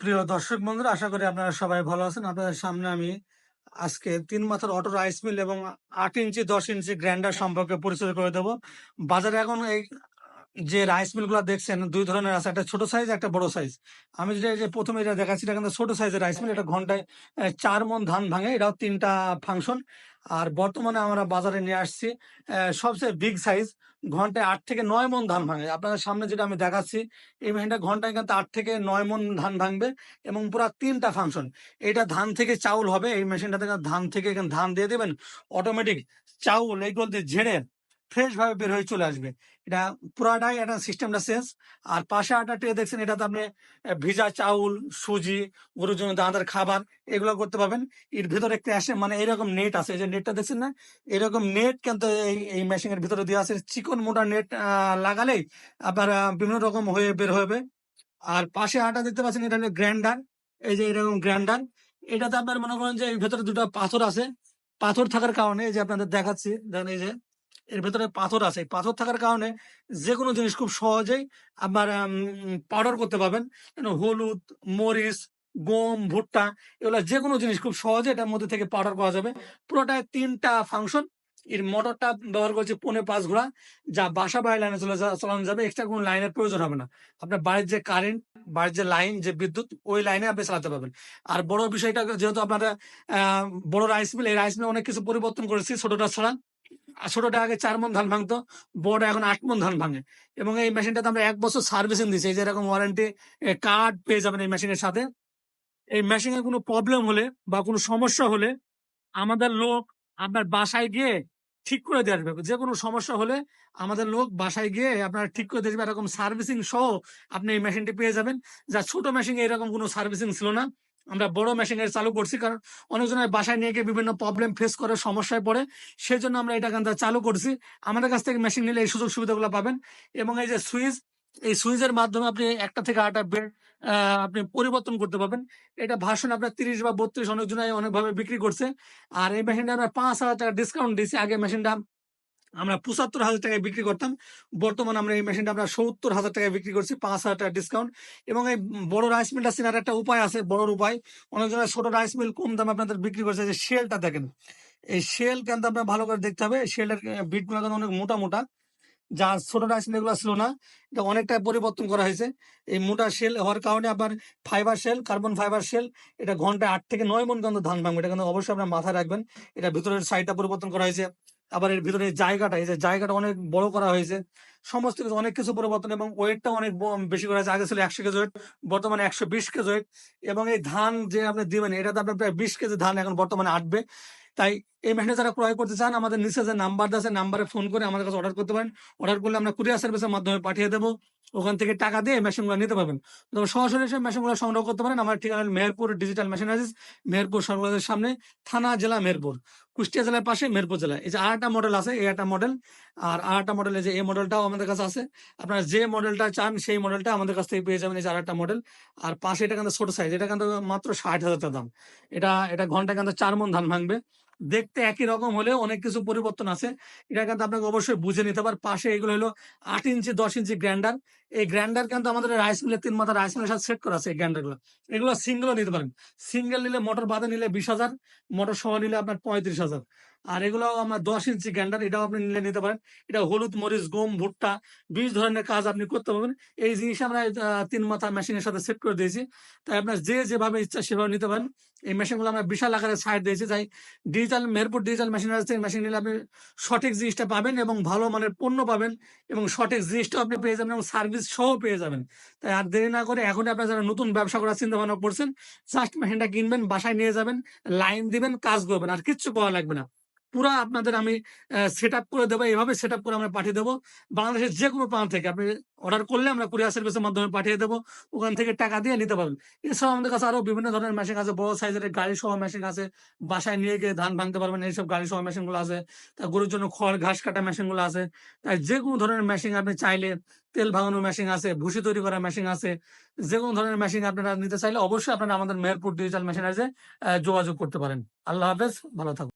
প্রিয় দর্শক বন্ধুরা, আশা করি আপনারা সবাই ভালো আছেন। আপনাদের সামনে আমি আজকে তিন মাথার অটো রাইস মিল এবং আট ইঞ্চি, দশ ইঞ্চি গ্র্যান্ডার সম্পর্কে পরিচয় করে দেবো। বাজারে এখন এই যে রাইস মিলগুলা দেখছেন, দুই ধরনের আছে, একটা ছোট সাইজ একটা বড় সাইজ আমি যেটা যে প্রথমে এটা দেখাচ্ছি, এটা কিন্তু ছোট সাইজের রাইস মিল এটা ঘন্টায় চার মন ধান ভাঙে, এটাও তিনটা ফাংশন আর বর্তমানে আমরা বাজারে নিয়ে আসছি সবচেয়ে বিগ সাইজ ঘন্টায় আট থেকে নয় মন ধান ভাঙে। আপনাদের সামনে যেটা আমি দেখাচ্ছি, এই মেশিনটা ঘন্টায় কিন্তু আট থেকে নয় মন ধান ভাঙবে এবং পুরো তিনটা ফাংশন এটা ধান থেকে চাউল হবে, এই মেশিনটা থেকে ধান থেকে ধান দিয়ে দেবেন অটোমেটিক চাউল এইগুলো দিয়ে ঝেড়ে ফ্রেশ ভাবে বের হয়ে চলে আসবে। এটা পুরাটাই একটা সিস্টেমটা শেষ আর পাশে আটা ট্রে দেখছেন, এটাতে আপনি ভিজা চাউল, সুজি, গরুর জন্য দানাদার খাবার এগুলো করতে পারবেন। এর ভিতরে আসে মানে এরকম নেট আছে, এই যে নেটটা দেখছেন না? এরকম নেট কিন্তু এই এই মেশিন এর ভিতরে দেওয়া আছে। চিকন মোটা নেট লাগালেই আপনার বিভিন্ন রকম হয়ে বের হবে। আর পাশে আটা দেখতে পাচ্ছেন, এটা হলো গ্রাইন্ডার। এই যে এরকম গ্রাইন্ডার। এটাতে আপনার মনে করেন যে এর ভেতরে দুটো পাথর আছে। পাথর থাকার কারণে এই যে আপনাদের দেখাচ্ছি, দেখেন এই যে। এর ভেতরে পাথর আছে। পাথর থাকার কারণে যে কোনো জিনিস খুব সহজেই আপনার পাউডার করতে পারবেন। যেন হলুদ, মরিচ, গম, ভুট্টা এগুলো যে কোনো জিনিস খুব সহজে এটার মধ্যে থেকে পাউডার করা যাবে। পুরোটায় তিনটা ফাংশন এর মোটরটা ব্যবহার করছে পৌনে পাঁচ ঘোড়া। যা বাসা বাড়ি লাইনে চলে চালানো যাবে। এক্সট্রা কোনো লাইনের প্রয়োজন হবে না। আপনার বাড়ির যে কারেন্ট বাড়ির যে লাইন যে বিদ্যুৎ, ওই লাইনে আপনি চালাতে পারবেন। আর বড় বিষয়টা যেহেতু আপনারা বড় রাইস মিল এই রাইস মিল অনেক কিছু পরিবর্তন করেছি ছোটটা ছাড়া। ছোটটা আগে চার মন ধান ভাঙতো, বড়টা এখন আট মন ধান ভাঙে। এবং এই মেশিনটাতে আমরা এক বছর সার্ভিসিং দিচ্ছি এই যে এরকম ওয়ারেন্টি কার্ড পেয়ে যাবেন এই মেশিনের সাথে। এই মেশিনের কোনো প্রবলেম হলে বা কোনো সমস্যা হলে আমাদের লোক আপনার বাসায় গিয়ে ঠিক করে দিয়ে আসবে। যে কোনো সমস্যা হলে আমাদের লোক বাসায় গিয়ে আপনার ঠিক করে দিয়ে এরকম সার্ভিসিং সহ আপনি এই মেশিনটি পেয়ে যাবেন। যা ছোট মেশিনে এরকম কোনো সার্ভিসিং ছিল না। আমরা বড় মেশিন এর চালু করছি কারণ অনেকজনের বাসায় নিয়ে গিয়ে বিভিন্ন প্রবলেম ফেস করে সমস্যায় পড়ে। সেই জন্য আমরা এটা কিন্তু চালু করছি। আমাদের কাছ থেকে মেশিন নিলে এই সুযোগ সুবিধাগুলো পাবেন। এবং এই যে সুইচ এই সুইচের মাধ্যমে আপনি একটা থেকে আটা বের আহ, আপনি পরিবর্তন করতে পারবেন। এটা ভাষণ আপনার তিরিশ বা বত্রিশ অনেকজনাই অনেকভাবে বিক্রি করছে। আর এই মেশিনটা আমরা পাঁচ হাজার টাকা ডিসকাউন্ট দিয়েছি। আগে মেশিনটা আমরা পঁচাত্তর হাজার টাকায় বিক্রি করতাম। বর্তমানে আমরা এই মেশিনটা আমরা সত্তর হাজার টাকায় বিক্রি করছি, পাঁচ হাজার টাকা ডিসকাউন্ট এবং এই বড় রাইস মিলটা চেনার একটা উপায় আছে বড় উপায়। অনেকজনের ছোট রাইস মিল কম দামে আপনাদের বিক্রি করছে যে শেলটা দেখেন। এই শেল কিন্তু আপনার ভালো করে দেখতে হবে শেলের বিটগুলো কিন্তু অনেক মোটা মোটা। যা ছোট রাইস মিল এগুলো ছিল না, এটা অনেকটাই পরিবর্তন করা হয়েছে। এই মোটা শেল হওয়ার কারণে আপনার fibre shell carbon fibre shell এটা ঘন্টায় আট থেকে নয় মন কিন্তু ধান ভাঙবে। এটা কিন্তু অবশ্যই আপনার মাথায় রাখবেন। এটা ভিতরের সাইডটা পরিবর্তন করা হয়েছে। আবার এর ভিতরে জায়গাটা, এই যে জায়গাটা অনেক বড় করা হয়েছে। সমস্ত কিছু, অনেক কিছু পরিবর্তন এবং ওয়েটটা অনেক বেশি করা হয়েছে। আগে ছিল একশো কেজি ওয়েট, বর্তমানে একশো বিশ কেজি ওয়েট এবং এই ধান যে আপনি দিবেন এটাতে আপনার প্রায় বিশ কেজি ধান এখন বর্তমানে আটবে। তাই এই মেশিনে যারা ক্রয় করতে চান, আমাদের নিচে যে নাম্বার আছে, নাম্বারে ফোন করে আমাদের কাছে অর্ডার করতে পারেন। অর্ডার করলে আমরা কুরিয়ার সার্ভিসের মাধ্যমে পাঠিয়ে দেবো। ওখান থেকে টাকা দিয়ে মেশিনগুলো নিতে পারবেন। সরাসরি এসে মেশিনগুলো সংগ্রহ করতে পারেন। আমার ঠিকানা মেহেরপুর ডিজিটাল মেশিনারিজ, মেহেরপুর সরবরাহের সামনে, থানা, জেলা মেহেরপুর। কুষ্টিয়া জেলার পাশে মেরপুর জেলায়। এই যে আরেকটা মডেল আছে, এই একটা মডেল আর আরেকটা মডেল যে এই মডেলটাও আমাদের কাছে আছে। আপনারা যে মডেলটা চান, সেই মডেলটা আমাদের কাছ থেকে পেয়ে যাবেন এই যে আরেকটা মডেল আর পাশে এটা কিন্তু ছোট সাইজ এটা কিন্তু মাত্র ষাট হাজার টাকা দাম। এটা এটা ঘণ্টা কিন্তু চার মন ধান ভাঙবে। দেখতে একই রকম হলেও অনেক কিছু পরিবর্তন আছে। এটা কিন্তু আপনাকে অবশ্যই বুঝে নিতে পার পাশে এগুলো হলো আট ইঞ্চি, দশ ইঞ্চি গ্র্যান্ডার এই গ্র্যান্ডার কিন্তু আমাদের রাইস মিলের তিন মাথা রাইস মিলের সাথে সেট করা আছে এই গ্রাইন্ডারগুলো এগুলো সিঙ্গেলও নিতে পারেন। সিঙ্গেল নিলে মোটর বাদে নিলে বিশ হাজার, মোটর সহ নিলে আপনার পঁয়ত্রিশ হাজার। আর এগুলো আমরা দশ ইঞ্চি গ্রাইন্ডার, এটাও আপনি নিলে নিতে পারেন। এটা হলুদ, মরিচ, গম, ভুট্টা, বিশ ধরনের কাজ আপনি করতে পারবেন। এই জিনিস আমরা তিন মাথা মেশিনের সাথে সেট করে দিয়েছি। তাই আপনার যে যেভাবে ইচ্ছা সেভাবে নিতে পারেন। এই মেশিনগুলো আমরা বিশাল আকারে সাইড দিয়েছি। তাই ডিজিটাল মেহেরপুর ডিজিটাল মেশিনারি থেকে মেশিন নিলে আপনি সঠিক জিনিসটা পাবেন এবং ভালো মানের পণ্য পাবেন এবং সঠিক জিনিসটাও আপনি পেয়ে যাবেন এবং সার্ভিস সহ পেয়ে যাবেন। তাই আর দেরি না করে এখন আপনারা যারা নতুন ব্যবসা করার চিন্তা ভাবনা করছেন জাস্ট মেশিনটা কিনবেন, বাসায় নিয়ে যাবেন লাইন দিবেন, কাজ করবেন। আর কিচ্ছু করা লাগবে না। পুরা আপনাদের আমি সেট আপ করে দেবো, এভাবে সেট আপ করে আমরা পাঠিয়ে দেবো। বাংলাদেশের যে কোনো প্রান্ত থেকে আপনি অর্ডার করলে আমরা কুরিয়ার সার্ভিসের মাধ্যমে পাঠিয়ে দেবো। ওখান থেকে টাকা দিয়ে নিতে পারবেন। এছাড়াও আমাদের কাছে আরও বিভিন্ন ধরনের মেশিন আছে, বড় সাইজের গাড়ি সহ মেশিন আছে। বাসায় নিয়ে গিয়ে ধান ভাঙতে পারবেন, এইসব গাড়ি সহ মেশিনগুলো আছে। তা গরুর জন্য খড়, ঘাস কাটা মেশিনগুলো আছে। তাই যে কোনো ধরনের মেশিন আপনি চাইলে, তেল ভাঙানোর মেশিন আছে, ভুসি তৈরি করার মেশিন আছে। যে কোনো ধরনের মেশিন আপনারা নিতে চাইলে অবশ্যই আপনারা আমাদের মেহেরপুর ডিজিটাল মেশিন আছে যোগাযোগ করতে পারেন। আল্লাহ হাফেজ, ভালো থাকুন।